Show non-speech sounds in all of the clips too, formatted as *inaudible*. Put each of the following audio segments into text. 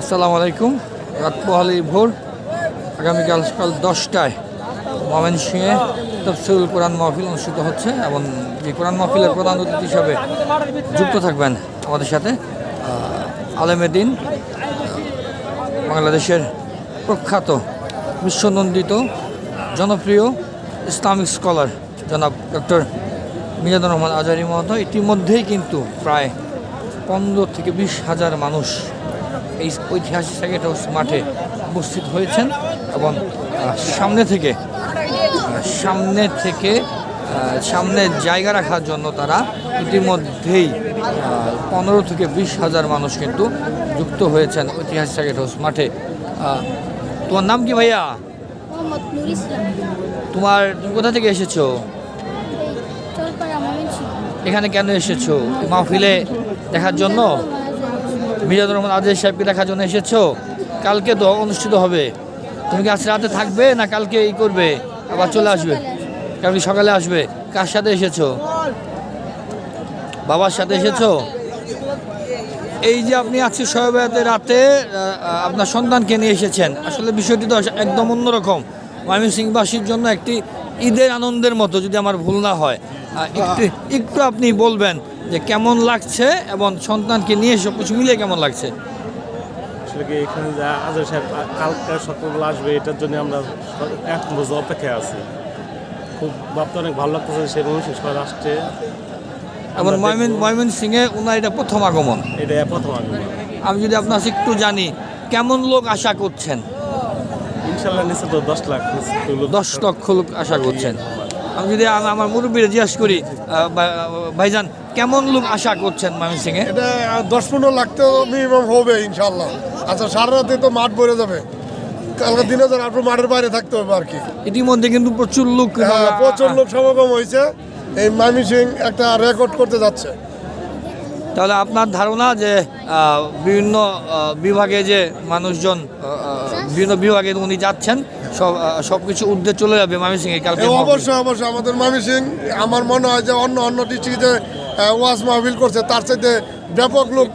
আসসালামু আলাইকুম। রাত পোহালি ভোর, আগামীকাল সকাল দশটায় ময়মনসিংহে তফসিল কোরআন মাহফিল অনুষ্ঠিত হচ্ছে এবং এই কোরআন মাহফিলের প্রধান অতিথি হিসাবে যুক্ত থাকবেন আমাদের সাথে আলেমেদিন বাংলাদেশের প্রখ্যাত বিশ্বনন্দিত, জনপ্রিয় ইসলামিক স্কলার জনাব ডক্টর মিজানুর রহমান আজারি মহোদয়। ইতিমধ্যেই কিন্তু প্রায় পনেরো থেকে বিশ হাজার মানুষ এই ঐতিহাসিক হাউস মাঠে উপস্থিত হয়েছেন এবং সামনে থেকে সামনে থেকে সামনে জায়গা রাখার জন্য তারা ইতিমধ্যেই পনেরো থেকে বিশ হাজার মানুষ কিন্তু যুক্ত হয়েছেন ঐতিহাসিক হাউস মাঠে। তোমার নাম কি ভাইয়া? তোমার তুমি কোথা থেকে এসেছ? এখানে কেন এসেছ? মাহফিলে দেখার জন্য? মিজানুর রহমান আজের সাহেবকে দেখার জন্য এসেছ? কালকে তো অনুষ্ঠিত হবে। তুমি কি আজকে রাতে থাকবে না কালকে এই করবে? আবার চলে আসবে? কালকে সকালে আসবে? কার সাথে এসেছ? বাবার সাথে এসেছ? এই যে আপনি আজকে সহবাতে রাতে আপনার সন্তানকে নিয়ে এসেছেন, আসলে বিষয়টি তো একদম অন্যরকম। ময়মনসিংহবাসীর জন্য একটি ঈদের আনন্দের মতো, যদি আমার ভুল না হয়। একটু একটু আপনি বলবেন যে কেমন লাগছে এবং সন্তানকে নিয়ে সব কিছু মিলিয়ে কেমন লাগছে? আসলে এখানে যা আজর সাহেব কালকে সকালবেলা আসবে এটার জন্য আমরা এক বছর অপেক্ষায় আছি। খুব ভাবতে অনেক ভালো লাগতেছে সে মানুষ সবাই আসছে। এবং আমরা ময়মন ময়মন সিংয়ে ওনার এটা প্রথম আগমন। এটা প্রথম আগমন। আমি যদি আপনার একটু জানি কেমন লোক আশা করছেন? ইনশাল্লাহ নিচে তো দশ লাখ দশ লক্ষ লোক আশা করছেন। আমি যদি আমার মুরব্বীরা জিজ্ঞেস করি ভাইজান কেমন লোক আশা করছেন ময়মন সিংয়ে এটা দশ পনেরো লাখ তো মিনিমাম হবে ইনশাল্লাহ আচ্ছা সারা রাতে তো মাঠ ভরে যাবে। কালকে দিনে ধর আপনার মাঠের বাইরে থাকতে হবে আর কি। ইতিমধ্যে কিন্তু প্রচুর লোক হ্যাঁ, প্রচুর লোক সমাগম হয়েছে। এই মামি সিং একটা রেকর্ড করতে যাচ্ছে। তাহলে আপনার ধারণা যে বিভিন্ন বিভাগে যে মানুষজন বিভিন্ন বিভাগে উনি যাচ্ছেন সব সব কিছু চলে যাবে মামি সিং কালকে অবশ্যই অবশ্যই আমাদের মামি সিং আমার মনে হয় যে অন্য অন্য ডিস্ট্রিক্টে ওয়াজ মাহফিল করছে তার সাথে ব্যাপক লোক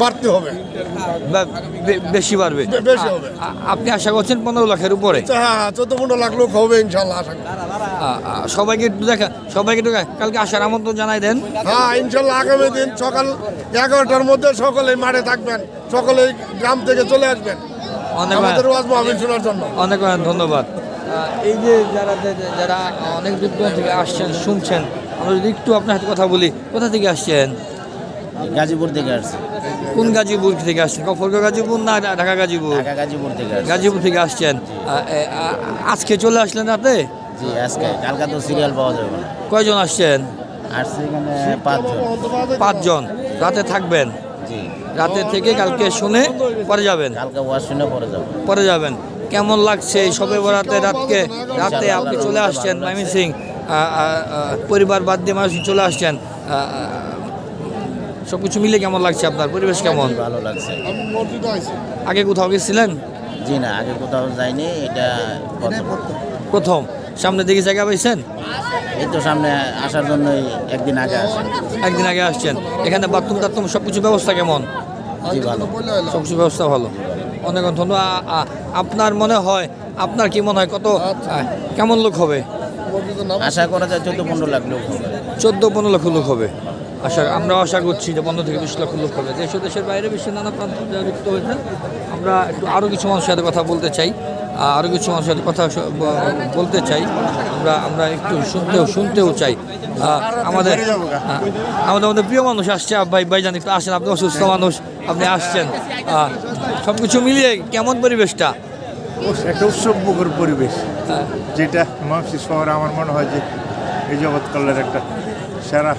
বাড়তে হবে। বেশি বাড়বে? বেশি হবে। আপনি আশা করছেন পনেরো লাখের উপরে? আচ্ছা, হ্যাঁ হ্যাঁ চোদ্দ পনেরো লাখ লোক হবে ইনশাল্লাহ আশা সবাইকে একটু দেখা সবাইকে একটু কালকে আসার আমন্ত্রণ জানাই দেন। হ্যাঁ ইনশাল্লাহ আগামী দিন সকাল এগারোটার মধ্যে সকলে মাঠে থাকবেন সকলে গ্রাম থেকে চলে আসবেন। অনেক শোনার জন্য। অনেক অনেক ধন্যবাদ। এই যে যারা যারা অনেক দূর থেকে আসছেন শুনছেন আমরা যদি একটু আপনার সাথে কথা বলি কোথা থেকে আসছেন? গাজীপুর থেকে আসছি। কোন গাজীপুর থেকে আসছেন? কফরগা গাজীপুর না ঢাকা গাজীপুর? ঢাকা গাজীপুর থেকে আসছি। গাজীপুর থেকে আসছেন। আ- আজকে চলে আসলেন রাতে জি আজকে। কালকা তো সিরিয়াল পাওয়া যাবে না। কয়জন আসছেন? আসছি এখানে পাঁচজন। পাঁচজন। রাতে থাকবেন? জি। রাতে থেকে কালকে শুনে পরে যাবেন? কালকে ওয়াশ শুনে পরে যাব। পরে যাবেন। কেমন লাগছে এই সবে বরাতে রাতকে? রাতে আপনি চলে আসছেন মাইমি সিং পরিবার বাদ দিয়ে মানুষ চলে আসছেন। সব কিছু মিলে কেমন লাগছে আপনার? পরিবেশ কেমন? ভালো লাগছে। আগে কোথাও গেছিলেন? জি না আগে কোথাও যাইনি এটা প্রথম। সামনে দিকে জায়গা পাইছেন? এই তো সামনে আসার জন্যই একদিন আগে আসে একদিন আগে আসছেন। এখানে বাথরুম টাথরুম সব কিছু ব্যবস্থা কেমন? জি ভালো। সব কিছু ব্যবস্থা ভালো। অনেক ধন্যবাদ। আ- আপনার মনে হয় আপনার কি মনে হয় কত কেমন লোক হবে? আশা করা যায় চোদ্দ পনেরো লাখ লোক হবে। চোদ্দ পনেরো লক্ষ লোক হবে। আশা আমরা আশা করছি যে পনেরো থেকে বিশ লক্ষ লোক হবে। দেশ ও দেশের বাইরে বিশ্বের নানা প্রান্ত যুক্ত হয়েছেন আমরা একটু আরও কিছু মানুষের সাথে কথা বলতে চাই। আরও কিছু মানুষের সাথে কথা বলতে চাই। আমরা আমরা একটু শুনতেও শুনতেও চাই। আমাদের আমাদের আমাদের প্রিয় মানুষ আসছে। ভাই ভাইজান একটু আসেন। আপনি অসুস্থ মানুষ আপনি আসছেন। সব কিছু মিলিয়ে কেমন পরিবেশটা? একটা উৎসবমুখর পরিবেশ। হ্যাঁ। যেটা মহাশী শহরে আমার মনে হয় যে এই জগৎকালের একটা সেরা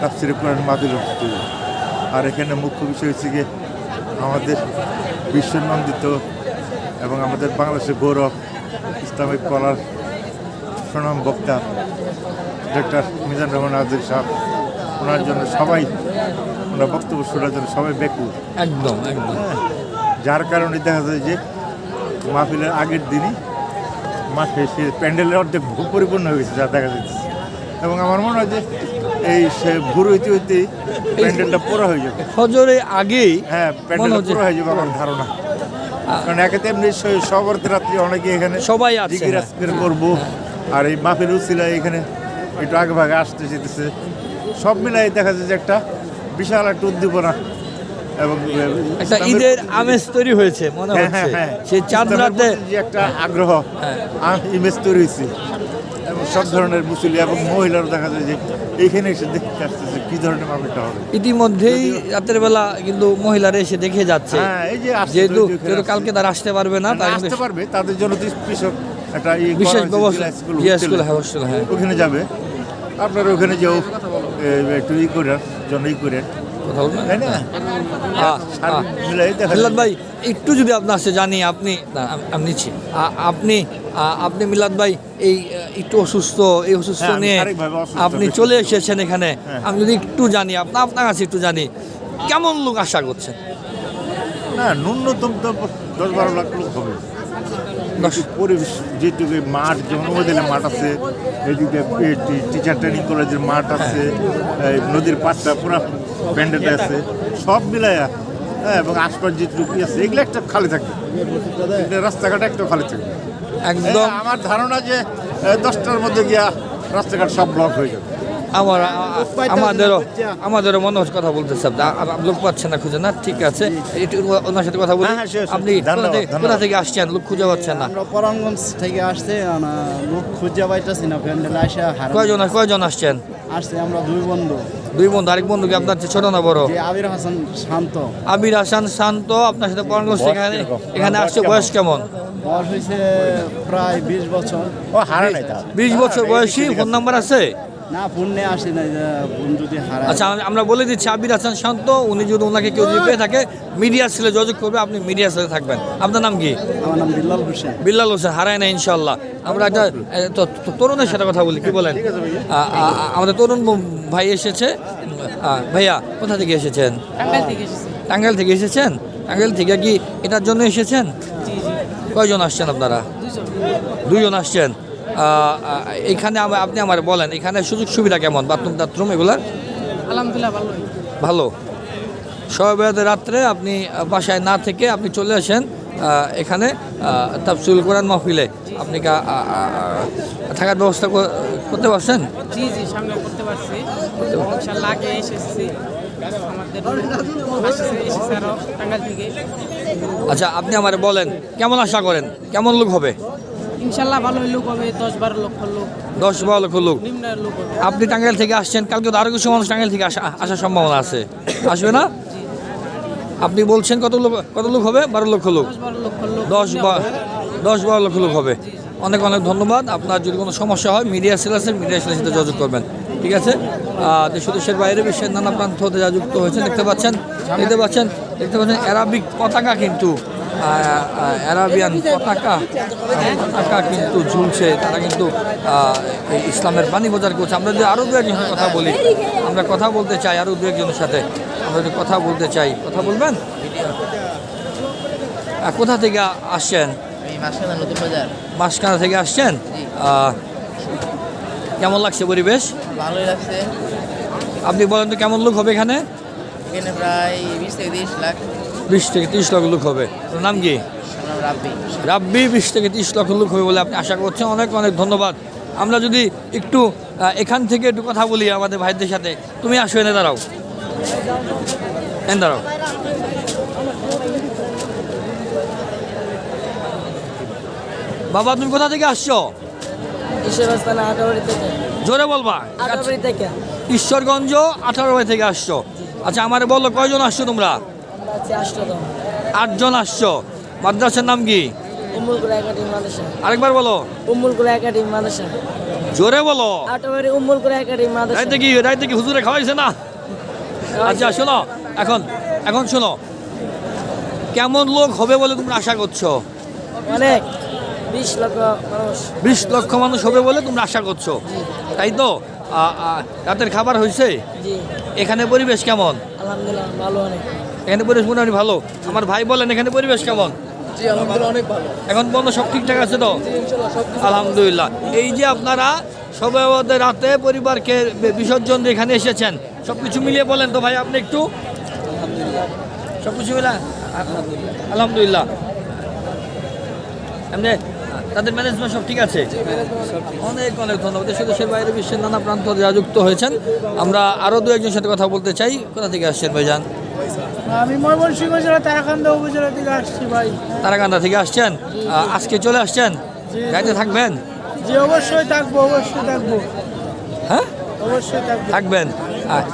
তাফসিরে কোরআন মাদুল। আর এখানে মুখ্য বিষয় হচ্ছে গিয়ে আমাদের বিশ্বনন্দিত এবং আমাদের বাংলাদেশের গৌরব ইসলামিক কলার সুনাম বক্তা ডক্টর মিজান রহমান আজর সাহেব ওনার জন্য সবাই ওনার বক্তব্য শোনার জন্য সবাই বেকুল একদম একদম। যার কারণে দেখা যায় যে মাহফিলের আগের দিনই মাঠে সে প্যান্ডেলের অর্ধেক পরিপূর্ণ হয়ে গেছে যা দেখা যাচ্ছে। এবং আমার মনে হয় যে এই সে ভোর হইতে হইতে প্যান্ডেলটা পুরো হয়ে যাবে ফজরের আগেই হ্যাঁ প্যান্ডেলটা পুরো হয়ে যাবে আমার ধারণা কারণ একে তেমনি সবরতে রাত্রি অনেকে এখানে সবাই আছে, হ্যাঁ। করব আর এই মাফির উসিলা এখানে একটু আগে ভাগে আসতে যেতেছে সব মিলাই দেখা যাচ্ছে যে একটা বিশাল একটা উদ্দীপনা এবং একটা ঈদের আমেজ তৈরি হয়েছে মনে হ্যাঁ, হচ্ছে হ্যাঁ। সেই চাঁদ রাতে যে একটা আগ্রহ হ্যাঁ। ইমেজ তৈরি হয়েছে সব ধরনের মুসলি এবং মহিলারা দেখা যায় যে এইখানে এসে দেখতে আসতেছে কি ধরনের মামিটা হবে। ইতিমধ্যেই রাতের বেলা কিন্তু মহিলারা এসে দেখে যাচ্ছে। হ্যাঁ এই যে যেহেতু যেহেতু কালকে তারা আসতে পারবে না তার আসতে পারবে তাদের জন্য তো বিশেষ একটা ই করা বিশেষ ব্যবস্থা স্কুল, হ্যাঁ হোস্টেল হ্যাঁ। ওখানে যাবে। আপনারা ওখানে যেও একটু ই করার জন্য ই করেন। কথা বলবেন? তাই না? হ্যাঁ, হ্যাঁ। মিলাদ ভাই একটু যদি আপনার কাছে জানি আপনি আমি নিচ্ছি। আপনি আপনি মিলাদ ভাই এই একটু অসুস্থ এই অসুস্থ হ্যাঁ, নিয়ে আপনি চলে এসেছেন এখানে। আমি যদি একটু জানি আপনার আপনার কাছে একটু জানি কেমন লোক আশা করছেন? না ন্যূনতম তো দশ বারো লাখ লোক হবে। পরিবেশ যেটুকু মাঠ ওদের মাঠ আছে এদিকে টিচার ট্রেনিং কলেজের মাঠ আছে এই নদীর পাশটা পুরো প্যান্ডেল আছে সব মিলাইয়া হ্যাঁ এবং আশপাশ যেটুকু আছে এগুলো একটা খালি থাকবে এগুলো রাস্তাঘাট একটা খালি থাকবে একদম। আমার ধারণা যে দশটার মধ্যে গিয়া রাস্তাঘাট সব ব্লক হয়ে যাবে। আমার আমাদেরও আমাদেরও মনে হচ্ছে কথা বলতেছে লোক পাচ্ছেন না খুঁজে। না ঠিক আছে। একটু ওনার সাথে কথা বলি। হ্যাঁ, হ্যাঁ. আপনি কোথা থেকে- আসছেন? লোক খুঁজে পাচ্ছেন না। পরামগঞ্জ থেকে আসছে লোক খুঁজে পাইতেছি না প্যান্ডেল আসা কয়জন কয়জন আসছেন? আসছে আমরা দুই বন্ধু। দুই বন্ধু আরেক বন্ধু কি আপনার চেয়ে ছোট না বড়? আবির হাসান শান্ত। আবির হাসান শান্ত আপনার সাথে পরামর্শ এখানে এখানে আসছে বয়স কেমন? বয়স হয়েছে প্রায় বিশ বছর। ও হারা নাই বিশ বছর বয়সী ফোন নাম্বার আছে? না পুণ্যে আসি না বোন যদি হারায়। আচ্ছা আমি- আমরা বলে দিচ্ছি আবির হাসান শান্ত উনি যদি ওনাকে কেউ যদি পেয়ে থাকে মিডিয়ার ছেলে যোগাযোগ করবে আপনি মিডিয়ার সাথে থাকবেন। আপনার নাম কি? আমার নাম বিল্লাল হোসেন। বিল্লাল হোসেন হারায় না ইনশাল্লাহ আমরা একটা তরুণের সাথে কথা বলি কি বলেন? আমাদের তরুণ ভাই এসেছে। ভাইয়া কোথা থেকে এসেছেন? টাঙ্গাইল থেকে এসেছেন? টাঙ্গাইল থেকে কি এটার জন্য এসেছেন? জি জি। কয়জন আসছেন আপনারা? দুজন দুইজন আসছেন। এখানে আপনি আমার বলেন এখানে সুযোগ সুবিধা কেমন? বাথরুম টাথরুম এগুলার? আলহামদুলিল্লাহ ভালোই ভালো। সবাই রাত্রে আপনি বাসায় না থেকে আপনি চলে আসেন এখানে তাফসুল কোরআন মাহফিলে। আপনি থাকার ব্যবস্থা করতে পারছেন? জি জি সামনে করতে পারছি। আগে এসেছি। আচ্ছা আপনি আমার বলেন কেমন আশা করেন? কেমন লোক হবে? ইনশাল্লাহ ভালোই লোক হবে দশ বারো লক্ষ লোক। দশ বারো লক্ষ লোক। আপনি টাঙ্গাইল থেকে আসছেন কালকে তো আরও কিছু মানুষ টাঙ্গাইল থেকে আসা আসার সম্ভাবনা আছে। আসবে না? আপনি বলছেন কত লোক কত লোক হবে? বারো লক্ষ লোক। দশ দশ বারো লক্ষ লোক হবে। অনেক অনেক ধন্যবাদ। আপনার যদি কোনো সমস্যা হয় মিডিয়া সেল আছে মিডিয়া সেলের সাথে যোগাযোগ করবেন। ঠিক আছে? দেশ দেশের বাইরে বিশ্বের নানা প্রান্ত হতে যা যুক্ত হয়েছেন দেখতে পাচ্ছেন দেখতে পাচ্ছেন দেখতে পাচ্ছেন অ্যারাবিক পতাকা কিন্তু অ্যারাবিয়ান পতাকা পতাকা কিন্তু ঝুলছে তারা কিন্তু ইসলামের পানি বাজার করছে। আমরা যদি আরও দু একজনের কথা বলি আমরা কথা বলতে চাই আরও দু একজনের সাথে। আমরা যদি কথা বলতে চাই কথা বলবেন? কোথা থেকে আসছেন? মাসখানা থেকে আসছেন? কেমন লাগছে পরিবেশ? ভালোই লাগছে। আপনি বলেন তো কেমন লোক হবে এখানে? এখানে প্রায় বিশ থেকে তিরিশ লাখ। বিশ থেকে তিরিশ লক্ষ লোক হবে। নাম কি? রাব্বি রাব্বি বিশ থেকে তিরিশ লক্ষ লোক হবে বলে আপনি আশা করছেন। অনেক অনেক ধন্যবাদ। আমরা যদি একটু এখান থেকে একটু কথা বলি আমাদের ভাইদের সাথে। তুমি আসো এনে দাঁড়াও। এনে দাঁড়াও। বাবা তুমি কোথা থেকে আসছো? জোরে বলবা। ঈশ্বরগঞ্জ আঠারো বাই থেকে আসছো। আচ্ছা আমার বলল কয়জন আসছো তোমরা? আটজন আসছো। মাদ্রাসার নাম কি? উম্মুলকুলা একাডেমি মাদ্রাসা। আরেকবার বলো। উম্মুলকুলা একাডেমি মাদ্রাসা। জোরে বলো। আটাবাড়ি উম্মুলকুলা একাডেমি মাদ্রাসা। রাইতে কি রাইতে কি হুজুরে খাওয়াইছে না? আচ্ছা শোনো এখন এখন শোনো। কেমন লোক হবে বলে তোমরা আশা করছ? অনেক। বিশ লক্ষ মানুষ। বিশ লক্ষ মানুষ হবে বলে তোমরা আশা করছ। তাই তো? রাতের খাবার হয়েছে এখানে পরিবেশ কেমন? আলহামদুলিল্লাহ ভালো অনেক। এখানে পরিবেশ মোটামুটি ভালো। আমার ভাই বলেন এখানে পরিবেশ কেমন? এখন বন্ধ সব ঠিকঠাক আছে তো? আলহামদুলিল্লাহ। এই যে আপনারা সবাই রাতে পরিবারকে বিসর্জন এখানে এসেছেন সব কিছু মিলিয়ে বলেন তো ভাই আপনি একটু। সব কিছু মিলে আলহামদুলিল্লাহ। এমনি তাদের ম্যানেজমেন্ট সব ঠিক আছে? অনেক অনেক ধন্যবাদ। দেশ দেশের বাইরে বিশ্বের নানা প্রান্ত যারা যুক্ত হয়েছেন। আমরা আরও দু একজনের সাথে কথা বলতে চাই। কোথা থেকে আসছেন ভাইজান? আমি ময়মনসিংহ জেলা তারাকান্দা উপজেলা থেকে আসছি ভাই। তারাকান্দা থেকে আসছেন? আজকে চলে আসছেন? গাড়িতে থাকবেন? অবশ্যই থাকব অবশ্যই থাকব। হ্যাঁ? অবশ্যই থাকব। থাকবেন।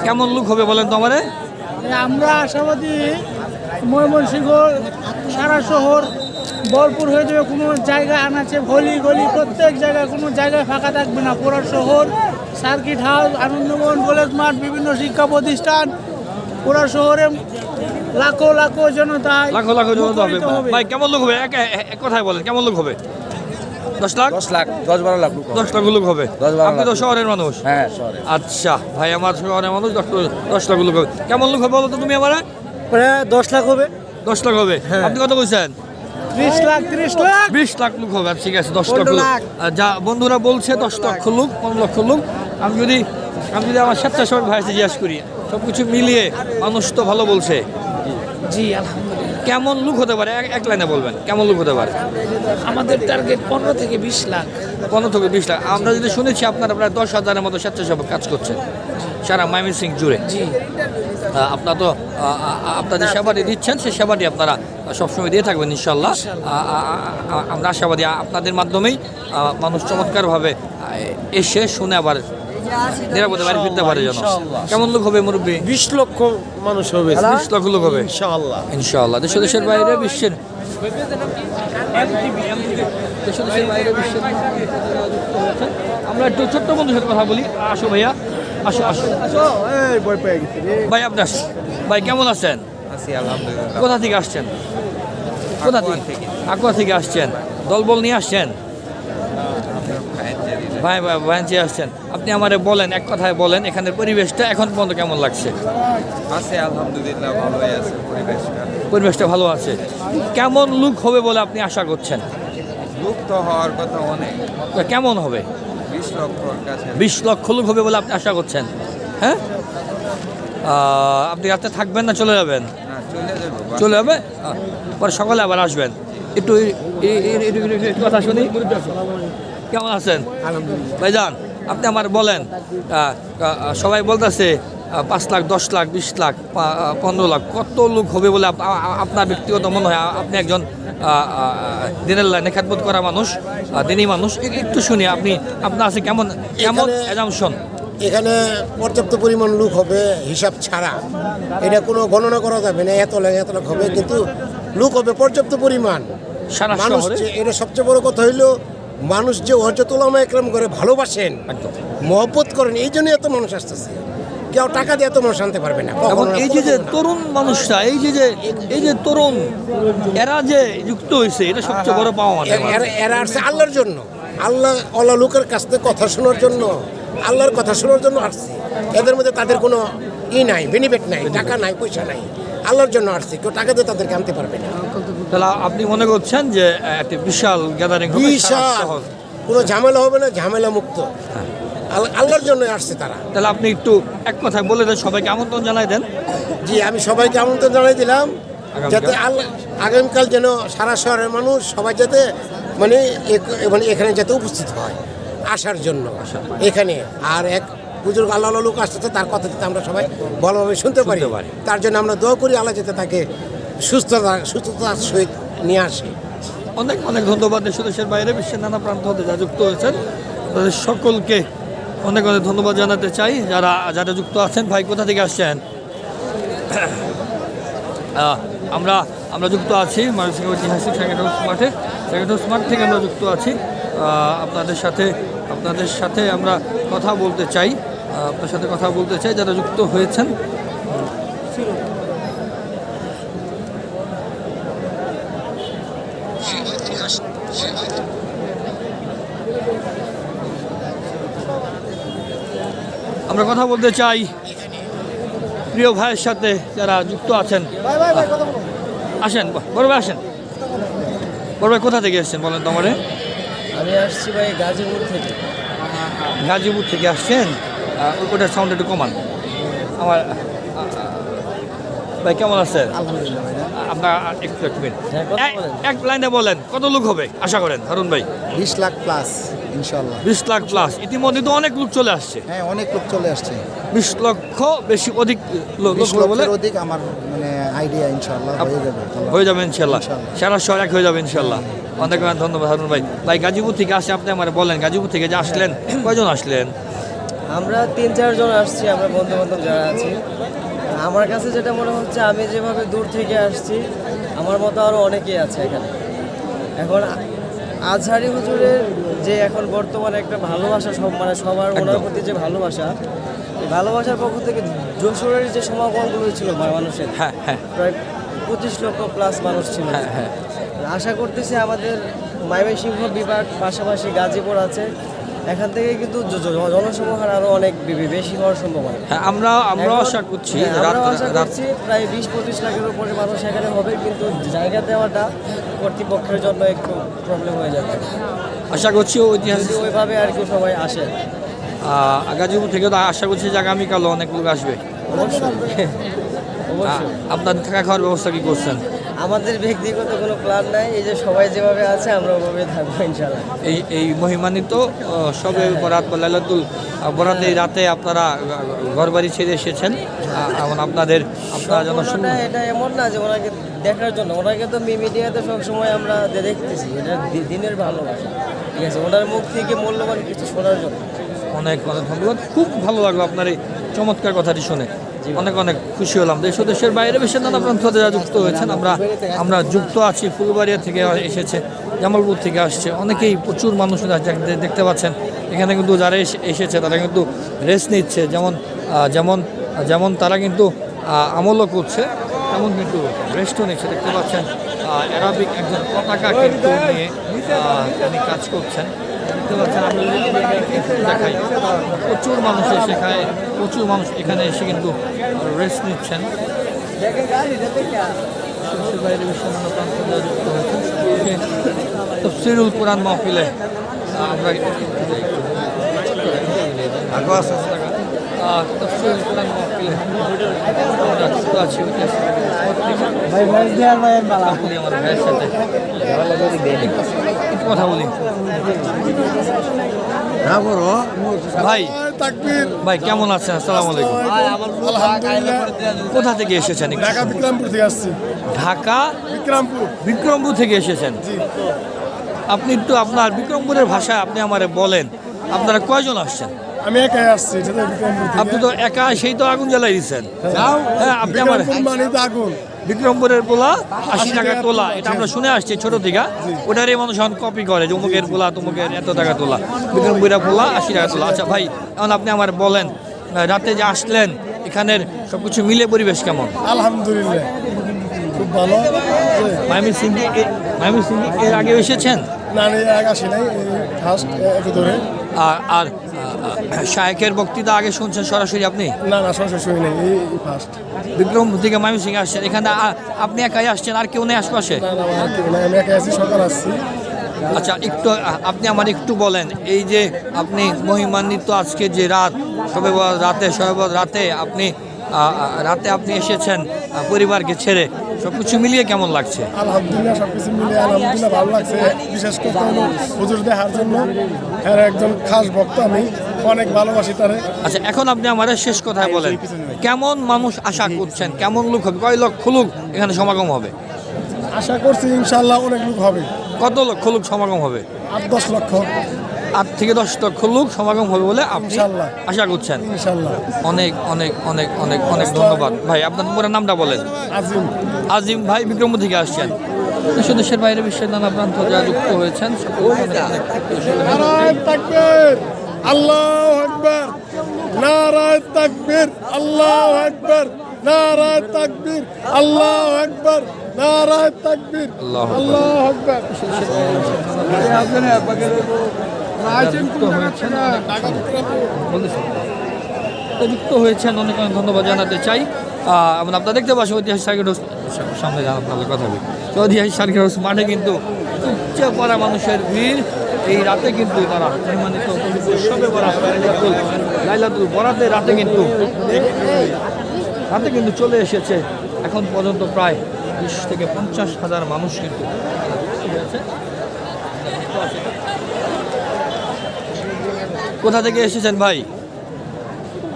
কেমন লুক হবে বলেন তো আমারে? আমরা আশাবাদী ময়মনসিংহ সারা শহর ভরপুর হয়ে যাবে। কোনো জায়গা আনাচে গলি গলি প্রত্যেক জায়গায় কোনো জায়গায় ফাঁকা থাকবে না। পুরো শহর সার্কিট হাউস আনন্দমোহন কলেজ মাঠ বিভিন্ন শিক্ষা প্রতিষ্ঠান পুরো শহরে লাখো লাখো জনতায় লাখো লাখো জনতা হবে। ভাই কেমন লোক হবে? এক এক- কথায় বলেন কেমন লোক হবে? দশ লাখ? দশ লাখ দশ বারো লাখ দশ লাখ লোক হবে? আপনি তো শহরের মানুষ। হ্যাঁ শহরে। আচ্ছা ভাই আমার শহরের মানুষ দশ দশ লাখ লোক হবে। কেমন লোক হবে বলো তো তুমি আমার? প্রায় দশ লাখ হবে। দশ লাখ হবে? আপনি কত বলছেন ত্রিশ লাখ ত্রিশ লাখ। বিশ লাখ লোক হবে আচ্ছা, ঠিক আছে দশ লোক। লাখ। আর যা বন্ধুরা বলছে দশ লক্ষ লোক পনেরো লক্ষ লোক। আমি যদি আমি যদি আমার স্বেচ্ছাসেবক ভাইকে জিজ্ঞেস করি সব কিছু মিলিয়ে মানুষ তো ভালো বলছে। জি আলহামদুলিল্লাহ। কেমন লুক হতে পারে? এক- লাইনে বলবেন কেমন লুক হতে পারে? আমাদের টার্গেট পনেরো থেকে বিশ লাখ। পনেরো থেকে বিশ লাখ। আমরা যদি শুনেছি আপনারা প্রায় দশ হাজারের মতো স্বেচ্ছাসেবক কাজ করছেন। সারা ময়মনসিং জুড়ে। জি। আপনারা তো আপনাদের সেবাটি দিচ্ছেন সেই সেবাটি আপনারা সবসময় দিয়ে থাকবেন ইনশাল্লাহ আমরা আশাবাদী আপনাদের মাধ্যমেই মানুষ চমৎকারভাবে এসে শুনে আবার নিরাপদে বাড়ি ফিরতে পারে যেন। কেমন লোক হবে মুরব্বী? বিশ লক্ষ মানুষ হবে। বিশ লক্ষ লোক হবে। ইনশাআল্লাহ। ইনশাআল্লাহ। দেশ দেশের বাইরে বিশ্বের দেশ দেশের বাইরে বিশ্বের আমরা একটু ছোট্ট বন্ধুর সাথে কথা বলি। আসো ভাইয়া। আসো আসো। ভাই আপনি আসুন। ভাই কেমন আছেন? কোথা থেকে আসছেন? কোথা থেকে। আকুয়া থেকে আসছেন। দলবল নিয়ে আসছেন? ভাই ভাই ভাইঞ্চে আসছেন। আপনি আমারে বলেন এক কথায় বলেন এখানের পরিবেশটা এখন পর্যন্ত কেমন লাগছে? আছে আলহামদুলিল্লাহ ভালোই আছে পরিবেশটা। পরিবেশটা ভালো আছে। কেমন লুক হবে বলে আপনি আশা করছেন? লোক তো হওয়ার কথা অনেক। কেমন হবে? বিশ লক্ষর কাছে। বিশ লক্ষ লোক হবে বলে আপনি আশা করছেন? হ্যাঁ? আপনি রাতে থাকবেন না চলে যাবেন? চলে যাবে পরে সকালে আবার আসবেন। একটু কথা শুনি। কেমন আছেন? ভাইজান আপনি আমার বলেন সবাই বলতেছে পাঁচ লাখ দশ লাখ বিশ লাখ পনেরো লাখ কত লোক হবে বলে আপনার ব্যক্তিগত মনে হয়? আপনি একজন দিনের লাইনে খ্যাতবোধ করা মানুষ দিনই মানুষ। একটু শুনি আপনি আপনার আছে কেমন কেমন অ্যাজামশন এখানে পর্যাপ্ত পরিমাণ লোক হবে হিসাব ছাড়া। এটা কোনো গণনা করা যাবে না এত লাখ এত লাখ হবে। কিন্তু লোক হবে পর্যাপ্ত পরিমাণ। সারা মানুষ এটা সবচেয়ে বড় কথা হইল মানুষ যে হজরতুল্লামা একরাম করে ভালোবাসেন মহব্বত করেন এই জন্য এত মানুষ আসতেছে। কেউ টাকা দিয়ে এত মানুষ আনতে পারবে না এবং এই যে যে তরুণ মানুষরা এই যে যে এই যে তরুণ এরা যে যুক্ত হয়েছে এটা সবচেয়ে বড় পাওয়া মানে। এরা আসছে আল্লাহর জন্য। আল্লাহ আল্লাহ লোকের কাছ থেকে কথা শোনার জন্য আল্লাহর কথা শোনার জন্য আসছে। এদের মধ্যে তাদের কোনো ই নাই বেনিফিট নাই টাকা নাই পয়সা নাই। আল্লাহর জন্য আসছে। কেউ টাকা দিয়ে তাদেরকে আনতে পারবে না। তাহলে আপনি মনে করছেন যে একটি বিশাল গ্যাদারিং বিশাল। কোনো ঝামেলা হবে না ঝামেলা মুক্ত। আল- আল্লাহর জন্য আসছে তারা। তাহলে আপনি একটু এক কথায় বলে দেন সবাইকে আমন্ত্রণ জানাই দেন। জি আমি সবাইকে আমন্ত্রণ জানাই দিলাম যাতে আল্লাহ আগামীকাল যেন সারা শহরের মানুষ সবাই যাতে মানে মানে এখানে যাতে উপস্থিত হয় আসার জন্য। এখানে। আর এক বুজুর্গ আল্লাহ আল্লাহ লোক আসতেছে তার কথা যাতে আমরা সবাই ভালোভাবে শুনতে পারি। তার জন্য আমরা দোয়া করি আল্লাহ যাতে তাকে সুস্থতা সুস্থতার সহিত নিয়ে আসে। অনেক অনেক ধন্যবাদ দেশ দেশের বাইরে বিশ্বের নানা প্রান্ত হতে যা যুক্ত হয়েছেন। তাদের সকলকে অনেক অনেক ধন্যবাদ জানাতে চাই। যারা যারা যুক্ত আছেন ভাই কোথা থেকে আসছেন? আমরা আমরা যুক্ত আছি ময়মনসিংহ ঐতিহাসিক সেকেন্ড হাউস মাঠে। সেকেন্ড হাউস মাঠ থেকে আমরা যুক্ত আছি। আপনাদের সাথে আপনাদের সাথে আমরা কথা বলতে চাই। আপনার সাথে কথা বলতে চাই যারা যুক্ত হয়েছেন। আমরা কথা বলতে চাই প্রিয় ভাইয়ের সাথে যারা যুক্ত আছেন। আসেন বড় ভাই আসেন। বড় ভাই কোথা থেকে এসেছেন বলেন তোমারে আমি আসছি ভাই গাজীপুর থেকে। গাজীপুর থেকে আসছেন? ওটার সাউন্ড একটু কমান। আমার ভাই কেমন আপনার একটু একটু এক- লাইনে বলেন কত লোক হবে? আশা করেন হারুন ভাই। বিশ লাখ প্লাস ইনশাল্লাহ বিশ লাখ প্লাস ইতিমধ্যে তো অনেক লোক চলে আসছে। হ্যাঁ অনেক লোক চলে আসছে। বিশ লক্ষ বেশি অধিক লোক বলে অধিক আমার মানে আইডিয়া ইনশাল্লাহ হয়ে যাবে। হয়ে যাবে ইনশাল্লাহ ইনশাল্লাহ। সারা শহর এক হয়ে যাবে ইনশাল্লাহ অনেক অনেক ধন্যবাদ হারুন ভাই। ভাই গাজীপুর থেকে আসে আপনি আমার বলেন গাজীপুর থেকে যে আসলেন *coughs* কয়জন আসলেন? আমরা তিন চারজন আসছি আমরা বন্ধু বান্ধব যারা আছি। আমার কাছে যেটা মনে হচ্ছে আমি যেভাবে দূর থেকে আসছি আমার মতো আরও অনেকেই আছে এখানে। এখন আজহারি হুজুরের যে এখন বর্তমানে একটা ভালোবাসা সব মানে সবার ওনার প্রতি যে ভালোবাসা এই ভালোবাসার পক্ষ থেকে যশোরের যে সমাগমগুলো ছিল মানুষের হ্যাঁ হ্যাঁ। প্রায় পঁচিশ লক্ষ প্লাস মানুষ ছিল। হ্যাঁ হ্যাঁ। আশা করতেছি আমাদের ময়মনসিংহ বিভাগ পাশাপাশি গাজীপুর আছে। এখান থেকে কিন্তু জ- জ- আরও অনেক বেশি হওয়ার সম্ভাবনা। হ্যাঁ আমরা আমরাও আশা করছি হ্যাঁ, করছি প্রায় বিশ পঁচিশ লাখের উপরে মানুষ এখানে হবে কিন্তু জায়গা দেওয়াটা কর্তৃপক্ষের জন্য একটু প্রবলেম হয়ে যাবে। আশা করছি ঐতিহাসিক ওইভাবে আর কি সবাই আসে। গাজীপুর থেকে তো আশা করছি যে আগামীকালও অনেক লোক আসবে। অবশ্যই। আপনার থাকা খাওয়ার ব্যবস্থা কি করছেন? আমাদের ব্যক্তিগত কোনো প্ল্যান নাই এই যে সবাই যেভাবে আছে আমরা ওভাবে থাকব ইনশাল্লাহ এই এই মহিমান্বিত আহ, সবে বরাত বা লাইলাতুল বরাত এই রাতে আপনারা ঘর বাড়ি ছেড়ে এসেছেন। এবং আপনাদের আপনারা যেন এটা এমন না যে ওনাকে দেখার জন্য ওনাকে তো মিডিয়াতে সবসময় আমরা দেখতেছি এটা দিনের ভালোবাসা। ঠিক আছে ওনার মুখ থেকে মূল্যবান কিছু শোনার জন্য। অনেক অনেক ধন্যবাদ। খুব ভালো লাগল আপনার এই চমৎকার কথাটি শুনে। অনেক অনেক খুশি হলাম। দেশ দেশের বাইরে বেশি নানা প্রান্ত যারা যুক্ত হয়েছেন, আমরা আমরা যুক্ত আছি। ফুলবাড়িয়া থেকে এসেছে, জামালপুর থেকে আসছে। অনেকেই প্রচুর মানুষ দেখতে পাচ্ছেন। এখানে কিন্তু যারা এসেছে, তারা কিন্তু রেস্ট নিচ্ছে। যেমন যেমন যেমন তারা কিন্তু আমলও করছে, তেমন কিন্তু রেস্টও নিচ্ছে। দেখতে পাচ্ছেন অ্যারাবিক একজন পতাকা কিন্তু নিয়ে তিনি কাজ করছেন। দেখতে পাচ্ছেন আমি প্রচুর মানুষ সেখানে প্রচুর মানুষ এখানে এসে কিন্তু রেস্ট নিচ্ছেন। বাইরে বিশ্বের আমরা প্রান্ত থেকে যুক্ত হয়েছেন তফসিরুল কোরআন মাহফিলে আহ, আছে বলি আমার ভাইয়ের সাথে একটু কথা বলি ভাই তাকবীর ভাই কেমন আছেন? আসসালামু আলাইকুম। কোথা থেকে এসেছেন ঢাকা বিক্রমপুর থেকে আসছি। ঢাকা? বিক্রমপুর। বিক্রমপুর থেকে এসেছেন? আপনি একটু আপনার বিক্রমপুরের ভাষায় আপনি আমারে বলেন আপনারা কয়জন আসছেন? আমি একাই আসছি আপনি তো একা সেই তো আগুন জ্বালাই দিচ্ছেন। হ্যাঁ আপনি আমার আগুন। বিক্রমপুরের পোলা আশি টাকা তোলা। এটা আমরা শুনে আসছি ছোট থেকে। ওটারই মানুষ এখন কপি করে যে অমুকের পোলা তমুকের এত টাকা তোলা। বিক্রমপুরের পোলা আশি টাকা তোলা। আচ্ছা ভাই এখন আপনি আমার বলেন রাতে যে আসলেন এখানের সবকিছু মিলে পরিবেশ কেমন? আলহামদুলিল্লাহ। খুব ভালো। মায়ামি সিংহে মায়ামি সিংহে এর আগে এসেছেন? না আগে আসি নাই ফার্স্ট একটু ধরে। আর আর শায়কের বক্তৃতা আগে শুনছেন সরাসরি আপনি? না না সরাসরি শুনি নাই এই ফার্স্ট বিক্রম থেকে মায়ামি সিং আসছেন। এখানে আপনি একাই আসছেন আর কেউ নেই আশপাশে? না না আমার কেউ নাই, আমি একাই আসছি সকাল আসছি। আচ্ছা একটু আপনি আমার একটু বলেন এই যে আপনি মহিমান্বিত আজকে যে রাত সবে রাতে সবে রাতে আপনি রাতে আপনি এসেছেন পরিবারকে ছেড়ে সব কিছু মিলিয়ে কেমন লাগছে? আলহামদুলিল্লাহ সব কিছু মিলে আলহামদুলিল্লাহ ভালো লাগছে। বিশেষ করে হলো হুজুর দেখার জন্য। হ্যাঁ একজন খাস ভক্ত আমি অনেক ভালোবাসি তারে। আচ্ছা এখন আপনি আমার শেষ কথায় বলেন। কেমন মানুষ আশা করছেন? কেমন লোক হবে? কয় লক্ষ লোক এখানে সমাগম হবে? আশা করছি ইনশাল্লাহ অনেক লোক হবে। কত লক্ষ লোক সমাগম হবে? আট দশ লক্ষ। আট থেকে দশ লক্ষ লোক সমাগম হবে বলে আপনি আশা করছেন? অনেক অনেক অনেক অনেক অনেক ধন্যবাদ। ভাই আপনার পুরো নামটা বলেন। আজিম। আজিম ভাই বিক্রম থেকে আসছেন। দেশ দেশের বাইরে বিশ্বের নানা প্রান্ত যা যুক্ত হয়েছেন আল্লাহু আকবার তাকবীর আল্লাহু আকবার নারায়ণ তাকবীর আল্লাহু আকবার নারায়ণ তাকবীর আল্লাহু আকবার। যুক্ত হয়েছেন অনেক অনেক ধন্যবাদ জানাতে চাই। আমরা আপনারা দেখতে পাচ্ছেন ঐতিহাসিক সামনে জানা কথা বলি। ঐতিহাসিক সার্কিট হাউস মাঠে কিন্তু উচ্চ পড়া মানুষের ভিড়, এই রাতে কিন্তু তারা সম্মানিত উৎসবে বরাত লাইলাতুল বরাতের রাতে কিন্তু রাতে কিন্তু চলে এসেছে। এখন পর্যন্ত প্রায় বিশ থেকে পঞ্চাশ হাজার মানুষ কিন্তু কোথা থেকে এসেছেন ভাই?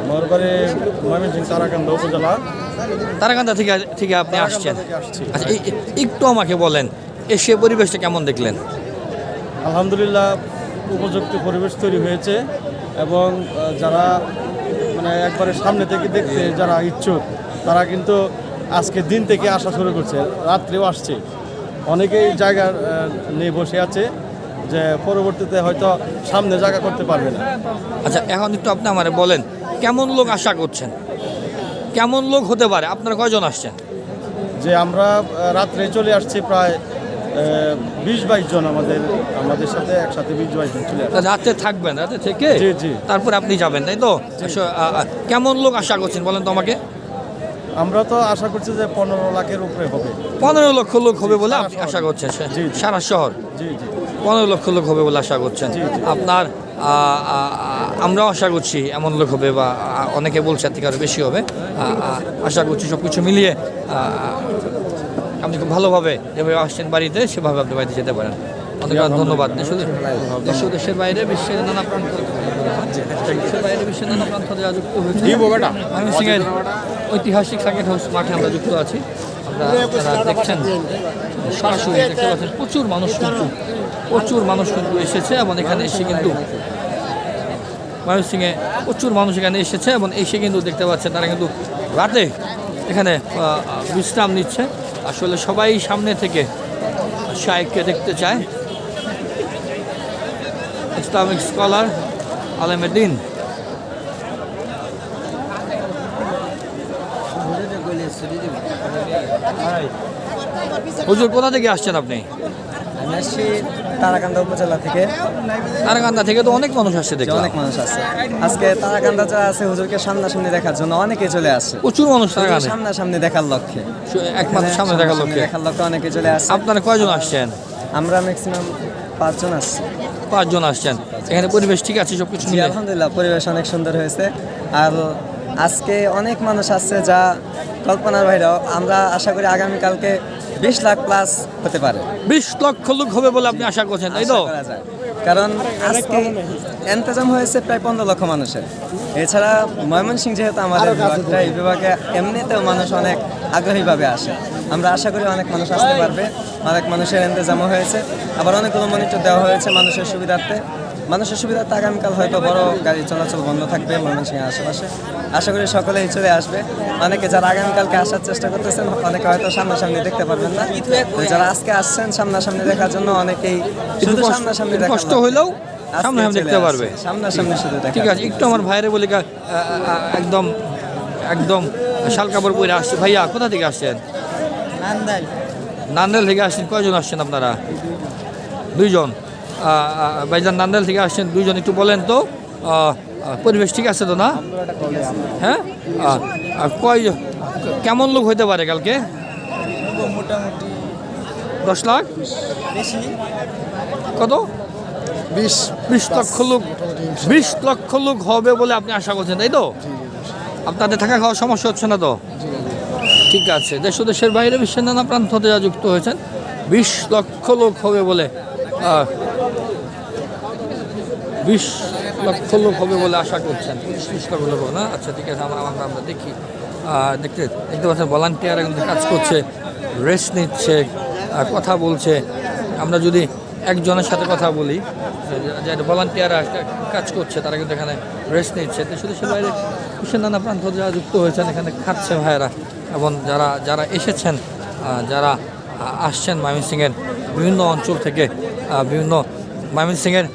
আমার বাড়ি ময়মনসিং তারাকান্দা উপজেলা। তারাকান্দা থেকে থেকে আপনি আসছেন। আচ্ছা একটু আমাকে বলেন এসে পরিবেশটা কেমন দেখলেন? আলহামদুলিল্লাহ উপযুক্ত পরিবেশ তৈরি হয়েছে এবং যারা মানে একবারে সামনে থেকে দেখতে যারা ইচ্ছুক তারা কিন্তু আজকে দিন থেকে আসা শুরু করছে রাত্রেও আসছে। অনেকেই জায়গা নিয়ে বসে আছে যে পরবর্তীতে হয়তো সামনে জায়গা করতে পারবে না। আচ্ছা এখন একটু আপনি আমার বলেন কেমন লোক আশা করছেন? কেমন লোক হতে পারে? আপনারা কয়জন আসছেন? যে আমরা রাত্রে চলে আসছি প্রায় বিশ বাইশ জন আমাদের আমাদের সাথে একসাথে বিশ বাইশ জন চলে আসছে। রাতে থাকবেন রাতে থেকে? জি, জি। তারপরে আপনি যাবেন তাই তো? আচ্ছা, কেমন লোক আশা করছেন বলেন তো আমাকে? আমরা তো আশা করছি যে পনেরো লাখের উপরে হবে। পনেরো লক্ষ লোক হবে বলে আপনি আশা করছেন। সারা শহর? জি জি। পনেরো লক্ষ লোক হবে বলে আশা করছেন। আপনার আ, আ, আ, আমরাও আশা করছি এমন লোক হবে বা অনেকে বলছে এর থেকে আরও বেশি হবে। আশা করছি সব কিছু মিলিয়ে আপনি খুব ভালোভাবে যেভাবে আসছেন বাড়িতে সেভাবে আপনি বাড়িতে যেতে পারেন। অনেক অনেক ধন্যবাদ। দেশ দেশ দেশের বাইরে বিশ্বের নানা প্রান্ত দেশের বাইরে বিশ্বের নানা প্রান্ত থেকে যুক্ত হয়েছে। ঐতিহাসিক সাকিট হাউস মাঠে আমরা যুক্ত আছি। আপনারা দেখছেন সরাসরি দেখতে পাচ্ছেন প্রচুর মানুষ কিন্তু প্রচুর মানুষ কিন্তু এসেছে এবং এখানে এসে কিন্তু ময়মনসিংহে প্রচুর মানুষ এখানে এসেছে এবং এসে কিন্তু দেখতে পাচ্ছেন তারা কিন্তু রাতে এখানে বিশ্রাম নিচ্ছে। আসলে সবাই সামনে থেকে শায়েককে দেখতে চায়। ইসলামিক স্কলার আলেমেদ্দিন হুজুর, কোথা থেকে আসছেন আপনি? তারাকান্দা উপজেলা থেকে। তারাকান্দা থেকে তো অনেক মানুষ আসছে দেখলাম। অনেক মানুষ আছে আজকে তারাকান্দা যা আছে হুজুরকে সামনাসামনি দেখার জন্য অনেকে চলে আসছে। প্রচুর মানুষ তারাকান্দা। সামনাসামনি দেখার লক্ষ্যে। একমাত্র সামনে দেখার লক্ষ্যে। দেখার লক্ষ্যে অনেকে চলে আসছে। আপনারা কয়জন আসছেন? আমরা ম্যাক্সিমাম পাঁচজন আসছি। পাঁচজন আসছেন। এখানে পরিবেশ ঠিক আছে সব কিছু আলহামদুলিল্লাহ পরিবেশ অনেক সুন্দর হয়েছে। আর আজকে অনেক মানুষ আসছে যা কল্পনার বাইরেও। আমরা আশা করি আগামীকালকে বিশ লাখ প্লাস হতে পারে। বিশ লক্ষ লোক হবে বলে আপনি আশা করছেন তাই তো? করা যায়। কারণ আজকে এন্তেজাম হয়েছে প্রায় পনেরো লক্ষ মানুষের। এছাড়া ময়মনসিংহ যেহেতু আমাদের বিভাগটা এই বিভাগে এমনিতেও মানুষ অনেক আগ্রহীভাবে আসে। আমরা আশা করি অনেক মানুষ আসতে পারবে। অনেক মানুষের এন্তেজামও হয়েছে। আবার অনেকগুলো মনিটর দেওয়া হয়েছে মানুষের সুবিধার্থে। মানুষের সুবিধার্থে আগামীকাল হয়তো বড় গাড়ি চলাচল বন্ধ থাকবে ময়মনসিংহের আশেপাশে। আশা করি সকলেই চলে আসবে। অনেকে যারা আগামীকালকে আসার চেষ্টা করতেছেন অনেকে হয়তো সামনাসামনি দেখতে পারবেন না। যারা আজকে আসছেন সামনাসামনি দেখার জন্য অনেকেই শুধু সামনাসামনি কষ্ট। হইলেও সামনাসামনি দেখতে পারবে। সামনাসামনি শুধু ঠিক আছে একটু আমার ভাইরে বলি একদম একদম শাল কাপড় পরে আসছে। ভাইয়া কোথা থেকে আসছেন? নান্দেল থেকে আসছেন। কয়জন আসছেন আপনারা? দুইজন। ভাইজান নান্দেল থেকে আসছেন দুইজন একটু বলেন তো। পরিবেশ ঠিক আছে তো না? হ্যাঁ? কয় কেমন লোক হইতে পারে কালকে? মোটামুটি দশ লাখ? কত? বিশ। বিশ লক্ষ লোক বিশ লক্ষ লোক হবে বলে আপনি আশা করছেন তাই তো? আপনাদের থাকা খাওয়ার সমস্যা হচ্ছে না তো? ঠিক আছে দেশ ও দেশের বাইরে বিশ্বের নানা প্রান্ত হতে যা যুক্ত হয়েছেন। বিশ লক্ষ লোক হবে বলে বিশ লক্ষ লোক হবে বলে আশা করছেন। বিশ লক্ষ লোক না? আচ্ছা ঠিক আছে, আমরা আমরা আমরা দেখি। দেখতে দেখতে পাচ্ছেন ভলান্টিয়াররা কিন্তু কাজ করছে রেস্ট নিচ্ছে কথা বলছে। আমরা যদি একজনের সাথে কথা বলি, যে ভলান্টিয়াররা কাজ করছে, তারা কিন্তু এখানে রেস্ট নিচ্ছে। দেশ শুধু দেশের বাইরে বিশ্বের নানা প্রান্ত যারা যুক্ত হয়েছেন, এখানে খাচ্ছে ভাইয়েরা। এবং যারা যারা এসেছেন যারা আসছেন ময়মনসিংহের বিভিন্ন অঞ্চল থেকে বিভিন্ন ময়মনসিংহের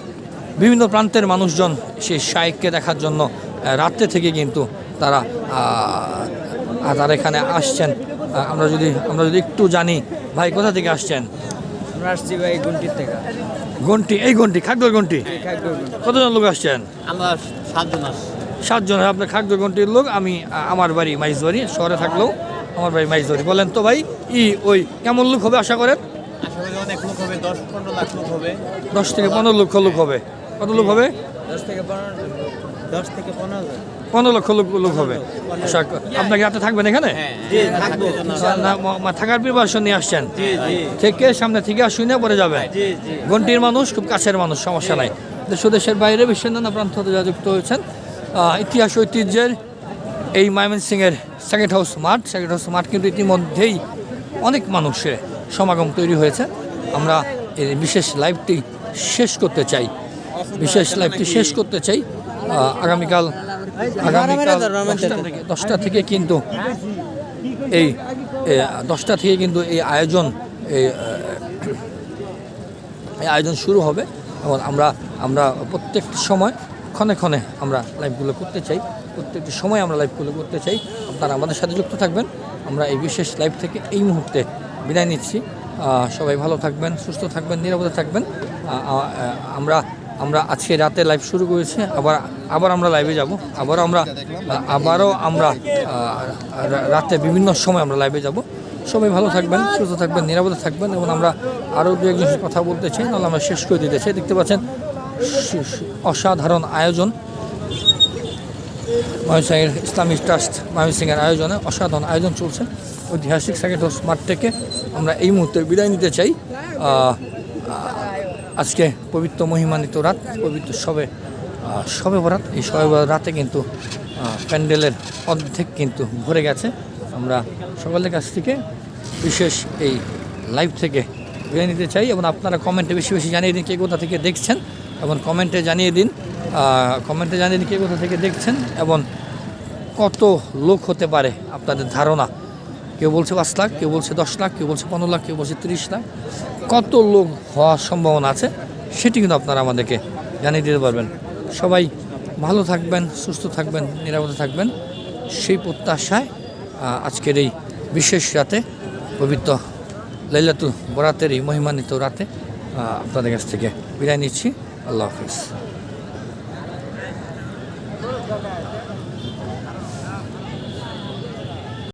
বিভিন্ন প্রান্তের মানুষজন সেই শাইককে দেখার জন্য রাত্রে থেকে কিন্তু তারা তারা এখানে আসছেন। আমরা যদি আমরা যদি একটু জানি ভাই কোথা থেকে আসছেন? আমরা আসছি ভাই গুন্টির থেকে। এই খাগদর কতজন লোক আসছেন? আমরা সাতজন সাতজন আপনার খাগদর ঘন্টির লোক আমি আমার বাড়ি মাইজবাড়ি শহরে থাকলেও আমার বাড়ি মাইজবাড়ি বলেন তো ভাই ই ওই কেমন লোক হবে আশা করেন? আশা করি অনেক লোক হবে দশ পনেরো লাখ লোক হবে। দশ থেকে পনেরো লক্ষ লোক হবে। কত লোক হবে? দশ থেকে পনেরো দশ থেকে পনেরো পনেরো লক্ষ লোক লোক হবে। আচ্ছা, আপনাকে রাতে থাকবেন এখানে? ম- থাকার প্রিপারেশন নিয়ে আসছেন। থেকে সামনে থেকে শুনে পরে যাবে। ঘন্টির মানুষ খুব কাছের মানুষ সমস্যা নাই। দেশ দেশের বাইরে বিশ্বের নানা প্রান্ত হতে যুক্ত হয়েছেন। ইতিহাস ঐতিহ্যের এই ময়মনসিংহের সেকেন্ড হাউস মাঠ। সেকেন্ড হাউস মাঠ কিন্তু ইতিমধ্যেই অনেক মানুষের সমাগম তৈরি হয়েছে। আমরা এই বিশেষ লাইভটি শেষ করতে চাই। বিশেষ লাইভটি শেষ করতে চাই। আগামীকাল আগামীকাল দশটা থেকে কিন্তু এই দশটা থেকে কিন্তু এই আয়োজন এই আয়োজন শুরু হবে। এবং আমরা আমরা প্রত্যেকটি সময় ক্ষণে ক্ষণে আমরা লাইভগুলো করতে চাই। প্রত্যেকটি সময় আমরা লাইভগুলো করতে চাই। আপনারা আমাদের সাথে যুক্ত থাকবেন। আমরা এই বিশেষ লাইভ থেকে এই মুহূর্তে বিদায় নিচ্ছি। সবাই ভালো থাকবেন, সুস্থ থাকবেন, নিরাপদে থাকবেন। আমরা আমরা আজকে রাতে লাইভ শুরু করেছি, আবার আবার আমরা লাইভে যাব। আবারও আমরা আবারও আমরা রাতে বিভিন্ন সময় আমরা লাইভে যাব। সবাই ভালো থাকবেন, সুস্থ থাকবেন, নিরাপদে থাকবেন এবং আমরা আরও দু একজন কথা বলতে চাই, নাহলে আমরা শেষ করে দিতে চাই। দেখতে পাচ্ছেন অসাধারণ আয়োজন। ময়মনসিংহের ইসলামিক ট্রাস্ট ময়মনসিংহের আয়োজনে অসাধারণ আয়োজন চলছে। ঐতিহাসিক সেকেন্ড হাউস মাঠ থেকে আমরা এই মুহূর্তে বিদায় নিতে চাই। আজকে পবিত্র মহিমান্বিত রাত, পবিত্র সবে সবে বরাত। এই সবে রাতে কিন্তু প্যান্ডেলের অর্ধেক কিন্তু ভরে গেছে। আমরা সকলের কাছ থেকে বিশেষ এই লাইভ থেকে বিদায় নিতে চাই এবং আপনারা কমেন্টে বেশি বেশি জানিয়ে দিন কে কোথা থেকে দেখছেন এবং কমেন্টে জানিয়ে দিন কমেন্টে জানিয়ে দিন কে কোথা থেকে দেখছেন এবং কত লোক হতে পারে আপনাদের ধারণা। কেউ বলছে পাঁচ লাখ, কেউ বলছে দশ লাখ, কেউ বলছে পনেরো লাখ, কেউ বলছে তিরিশ লাখ। কত লোক হওয়ার সম্ভাবনা আছে, সেটি কিন্তু আপনারা আমাদেরকে জানিয়ে দিতে পারবেন। সবাই ভালো থাকবেন, সুস্থ থাকবেন, নিরাপদে থাকবেন। সেই প্রত্যাশায় আজকের এই বিশেষ রাতে, পবিত্র লাইলাতু বরাতের এই মহিমান্বিত রাতে আপনাদের কাছ থেকে বিদায় নিচ্ছি। আল্লাহ হাফিজ।